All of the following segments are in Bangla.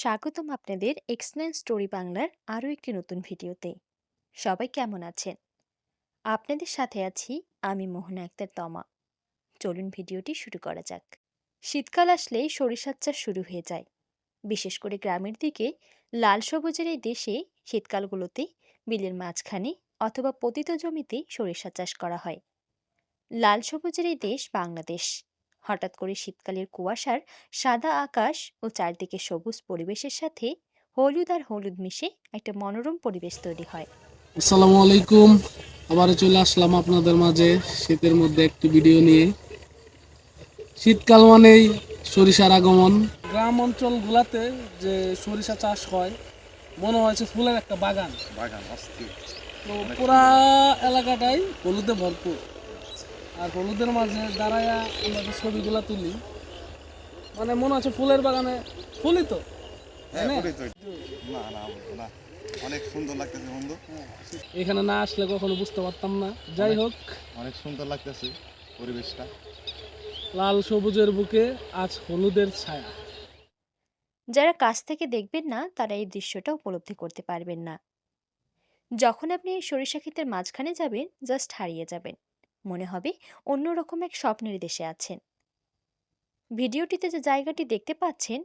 স্বাগতম আপনাদের এক্সপ্লেন স্টোরি বাংলার আরও একটি নতুন ভিডিওতে। সবাই কেমন আছেন? আপনাদের সাথে আছি আমি মোহনা আক্তার তমা। চলুন ভিডিওটি শুরু করা যাক। শীতকাল আসলেই সরিষার চাষ শুরু হয়ে যায়। বিশেষ করে গ্রামের দিকে লাল সবুজের এই দেশে শীতকালগুলোতে বিলের মাঝখানে অথবা পতিত জমিতে সরিষা চাষ করা হয়। লাল সবুজের এই দেশ বাংলাদেশ। হঠাৎ করে শীতকালের কুয়াশার সাদা আকাশ ও চারদিকে সবুজ পরিবেশের সাথে হলুদ আর হলুদ মিশে একটা মনোরম পরিবেশ তৈরি হয়। আসসালামু আলাইকুম। আবারও চলে আসলাম আপনাদের মাঝে শীতের মধ্যে একটি ভিডিও নিয়ে। শীতকাল মানেই সরিষার আগমন। গ্রাম অঞ্চলগুলাতে যে সরিষা চাষ হয় মনে হয়েছে ফুলের একটা বাগান। বাগান তো পুরা এলাকাটাই হলুদে ভরপুর। আর হলুদের মাঝে দাঁড়ায়া আমরা যে ছবিগুলা তুলি মানে মনে হচ্ছে ফুলের বাগানে ফুলই তো হ্যাঁ না? তো। না না না অনেক সুন্দর লাগতেছে বন্ধু। এখানে না আসলে কখনো বুঝতে পারতাম না। যাই হোক। অনেক সুন্দর লাগতেছে পরিবেশটা। লাল সবুজের বুকে আজ হলুদের ছায়া। যারা কাছ থেকে দেখবেন না তারা এই দৃশ্যটা উপলব্ধি করতে পারবেন না। যখন আপনি এই সরিষা ক্ষেতের মাঝখানে যাবেন জাস্ট হারিয়ে যাবেন। মনে হবে অন্যরকম এক স্বপ্নের দেশে আছেন। ভিডিওটিতে যে জায়গাটি দেখতে পাচ্ছেন,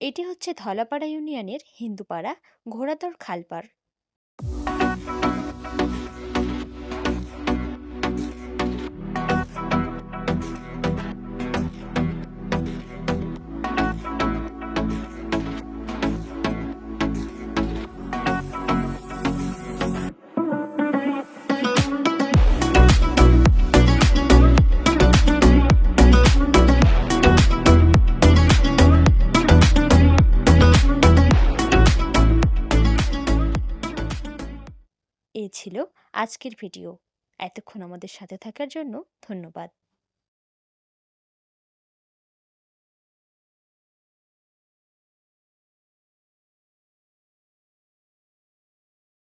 এটি হচ্ছে ধলাপাড়া ইউনিয়নের হিন্দুপাড়া ঘোড়াদর খালপাড়। ছিল আজকের ভিডিও। এতক্ষণ আমাদের সাথে থাকার জন্য ধন্যবাদ।